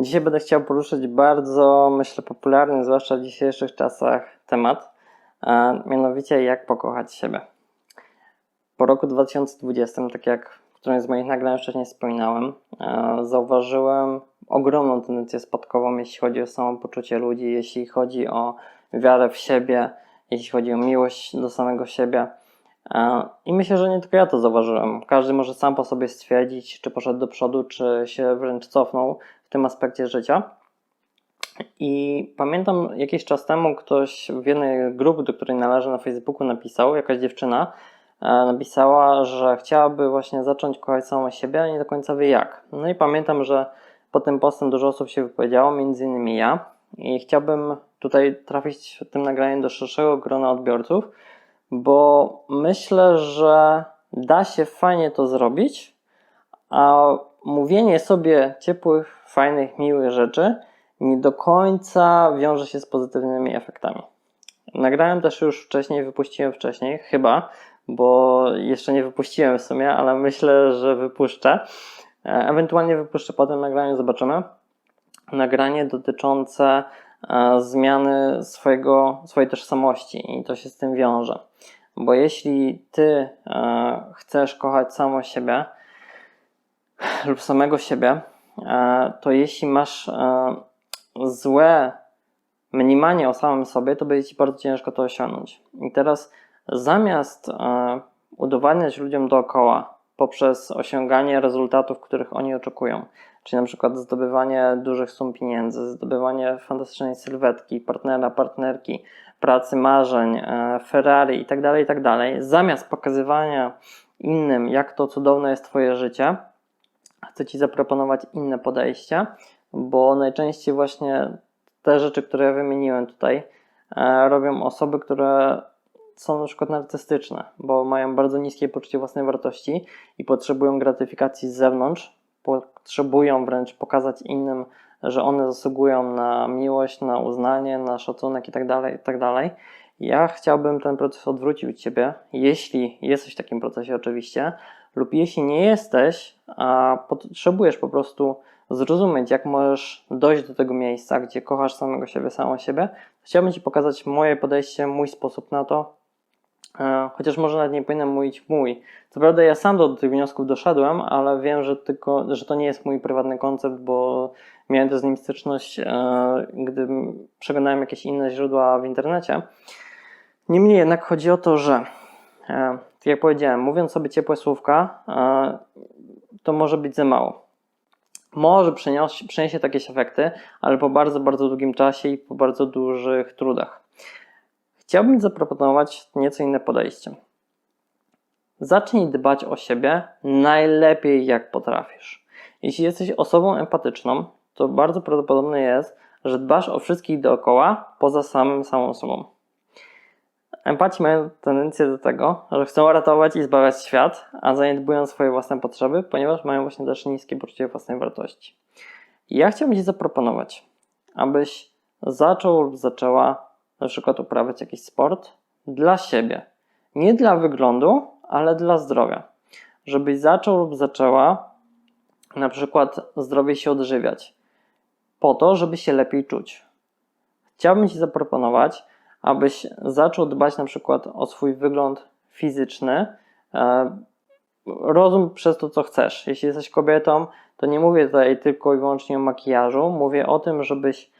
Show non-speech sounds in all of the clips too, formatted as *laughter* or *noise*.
Dzisiaj będę chciał poruszyć bardzo, myślę, popularny, zwłaszcza w dzisiejszych czasach, temat, a mianowicie jak pokochać siebie. Po roku 2020, tak jak w którymś z moich nagrań wcześniej wspominałem, e, zauważyłem ogromną tendencję spadkową, jeśli chodzi o samopoczucie ludzi, jeśli chodzi o wiarę w siebie, jeśli chodzi o miłość do samego siebie. E, I myślę, że nie tylko ja to zauważyłem. Każdy może sam po sobie stwierdzić, czy poszedł do przodu, czy się wręcz cofnął w tym aspekcie życia. I pamiętam jakiś czas temu ktoś w jednej grupy, do której należy na Facebooku, napisał, jakaś dziewczyna, e, napisała, że chciałaby właśnie zacząć kochać samą siebie, ale nie do końca wie jak. No i pamiętam, że po tym postem dużo osób się wypowiedziało, między innymi ja. I chciałbym tutaj trafić tym nagraniem do szerszego grona odbiorców, bo myślę, że da się fajnie to zrobić, a mówienie sobie ciepłych, fajnych, miłych rzeczy nie do końca wiąże się z pozytywnymi efektami. Nagrałem też już wcześniej, wypuściłem wcześniej, chyba, bo jeszcze nie wypuściłem w sumie, ale myślę, że wypuszczę. E, Ewentualnie wypuszczę po tym nagraniu, zobaczymy. Nagranie dotyczące zmiany swojego, swojej tożsamości i to się z tym wiąże. Bo jeśli ty e, chcesz kochać samo siebie lub samego siebie, e, to jeśli masz e, złe mniemanie o samym sobie, to będzie ci bardzo ciężko to osiągnąć. I teraz zamiast udowadniać ludziom dookoła poprzez osiąganie rezultatów, których oni oczekują, czyli na przykład zdobywanie dużych sum pieniędzy, zdobywanie fantastycznej sylwetki, partnera, partnerki, pracy marzeń, e, Ferrari itd., itd., zamiast pokazywania innym, jak to cudowne jest Twoje życie, chcę Ci zaproponować inne podejście, bo najczęściej właśnie te rzeczy, które ja wymieniłem tutaj, e, robią osoby, które są na przykład narcystyczne, bo mają bardzo niskie poczucie własnej wartości i potrzebują gratyfikacji z zewnątrz, potrzebują wręcz pokazać innym, że one zasługują na miłość, na uznanie, na szacunek tak itd. itd. Ja chciałbym ten proces odwrócić u Ciebie, jeśli jesteś w takim procesie oczywiście, lub jeśli nie jesteś, a potrzebujesz po prostu zrozumieć, jak możesz dojść do tego miejsca, gdzie kochasz samego siebie, samą siebie, chciałbym Ci pokazać moje podejście, mój sposób na to, chociaż może nawet nie powinienem mówić mój. Co prawda ja sam do tych wniosków doszedłem, ale wiem, że, tylko, że to nie jest mój prywatny koncept, bo miałem też z nim styczność, e, gdy przeglądałem jakieś inne źródła w internecie. Niemniej jednak chodzi o to, że e, tak jak powiedziałem, mówiąc sobie ciepłe słówka, to może być za mało. Może przyniesie, przyniesie takie efekty, ale po bardzo, bardzo długim czasie i po bardzo dużych trudach. Chciałbym zaproponować nieco inne podejście. Zacznij dbać o siebie najlepiej jak potrafisz. Jeśli jesteś osobą empatyczną, to bardzo prawdopodobne jest, że dbasz o wszystkich dookoła poza samym samą sobą. Empaci mają tendencję do tego, że chcą ratować i zbawiać świat, a zaniedbują swoje własne potrzeby, ponieważ mają właśnie też niskie poczucie własnej wartości. Ja chciałbym Ci zaproponować, abyś zaczął lub zaczęła na przykład uprawiać jakiś sport dla siebie. Nie dla wyglądu, ale dla zdrowia. Żebyś zaczął lub zaczęła na przykład zdrowie się odżywiać, po to, żeby się lepiej czuć. Chciałbym Ci zaproponować, abyś zaczął dbać na przykład o swój wygląd fizyczny, e, rozum przez to, co chcesz. Jeśli jesteś kobietą, to nie mówię tutaj tylko i wyłącznie o makijażu, mówię o tym, żebyś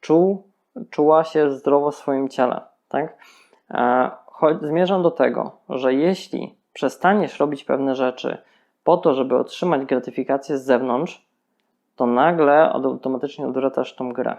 czuł czuła się zdrowo w swoim ciele. Tak? E, zmierzam do tego, że jeśli przestaniesz robić pewne rzeczy po to, żeby otrzymać gratyfikację z zewnątrz, to nagle automatycznie odwracasz tą grę.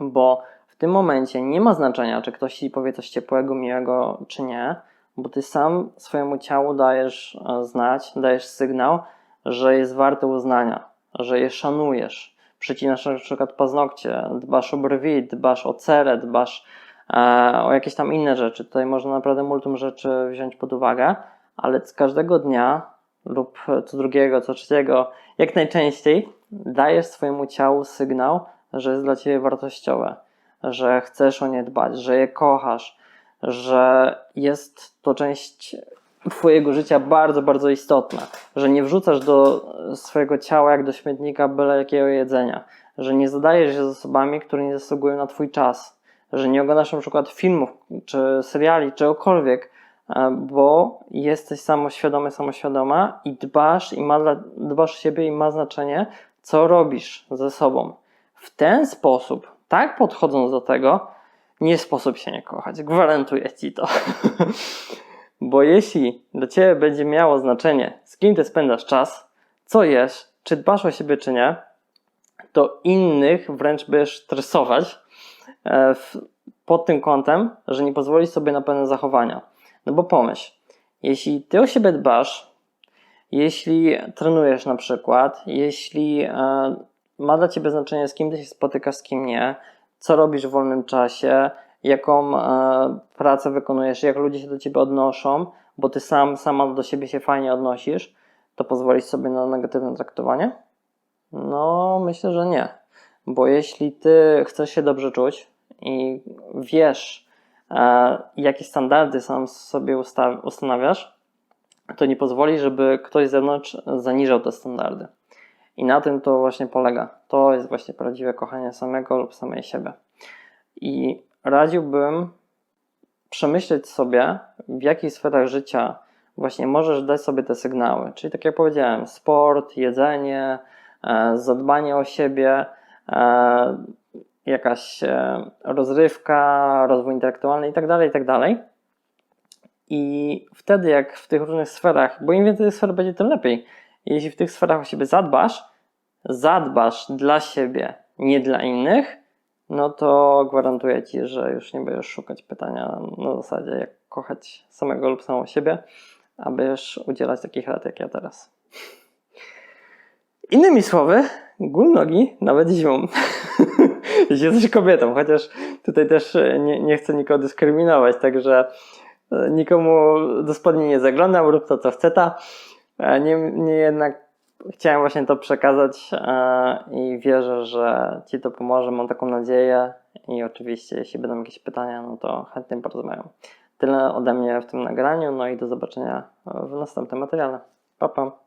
Bo w tym momencie nie ma znaczenia, czy ktoś ci powie coś ciepłego, miłego, czy nie, bo ty sam swojemu ciału dajesz e, znać, dajesz sygnał, że jest warte uznania, że je szanujesz, przycinasz na przykład paznokcie, dbasz o brwi, dbasz o cerę, dbasz e, o jakieś tam inne rzeczy. Tutaj można naprawdę multum rzeczy wziąć pod uwagę, ale z każdego dnia lub co drugiego, co trzeciego, jak najczęściej dajesz swojemu ciału sygnał, że jest dla ciebie wartościowe, że chcesz o nie dbać, że je kochasz, że jest to część Twojego życia bardzo, bardzo istotna, że nie wrzucasz do swojego ciała jak do śmietnika byle jakiego jedzenia, że nie zadajesz się z osobami, które nie zasługują na Twój czas, że nie oglądasz na przykład filmów, czy seriali, czegokolwiek, e, bo jesteś samoświadomy, samoświadoma i dbasz, i ma dla, dbasz o siebie i ma znaczenie, co robisz ze sobą. W ten sposób, tak podchodząc do tego, nie sposób się nie kochać. Gwarantuję ci to. *laughs* Bo jeśli dla ciebie będzie miało znaczenie, z kim ty spędzasz czas, co jesz, czy dbasz o siebie, czy nie, to innych wręcz będziesz stresować e, pod tym kątem, że nie pozwolisz sobie na pewne zachowania. No bo pomyśl, jeśli ty o siebie dbasz, jeśli trenujesz na przykład, jeśli e, ma dla ciebie znaczenie, z kim ty się spotykasz, z kim nie, co robisz w wolnym czasie, jaką e, pracę wykonujesz, jak ludzie się do ciebie odnoszą, bo ty sam, sama do siebie się fajnie odnosisz, to pozwolisz sobie na negatywne traktowanie? No, myślę, że nie. Bo jeśli ty chcesz się dobrze czuć i wiesz, e, jakie standardy sam sobie usta- ustanawiasz, to nie pozwoli, żeby ktoś z zewnątrz zaniżał te standardy. I na tym to właśnie polega. To jest właśnie prawdziwe kochanie samego lub samej siebie. I radziłbym przemyśleć sobie, w jakich sferach życia właśnie możesz dać sobie te sygnały. Czyli tak jak powiedziałem, sport, jedzenie, e, zadbanie o siebie, e, jakaś e, rozrywka, rozwój intelektualny itd., itd. I wtedy, jak w tych różnych sferach, bo im więcej sfer będzie, tym lepiej. Jeśli w tych sferach o siebie zadbasz, zadbasz dla siebie, nie dla innych, no to gwarantuję ci, że już nie będziesz szukać pytania na zasadzie, jak kochać samego lub samą siebie, a będziesz udzielać takich rad jak ja teraz. Innymi słowy, gól nogi nawet zimą. *laughs* Jeśli jesteś kobietą, chociaż tutaj też nie, nie chcę nikogo dyskryminować, także e, nikomu do spodni nie zaglądam, rób to co chce ta. Nie jednak chciałem właśnie to przekazać e, i wierzę, że Ci to pomoże. Mam taką nadzieję i oczywiście, jeśli będą jakieś pytania, no to chętnie porozmawiam. Tyle ode mnie w tym nagraniu, no i do zobaczenia w następnym materiale. Pa, pa.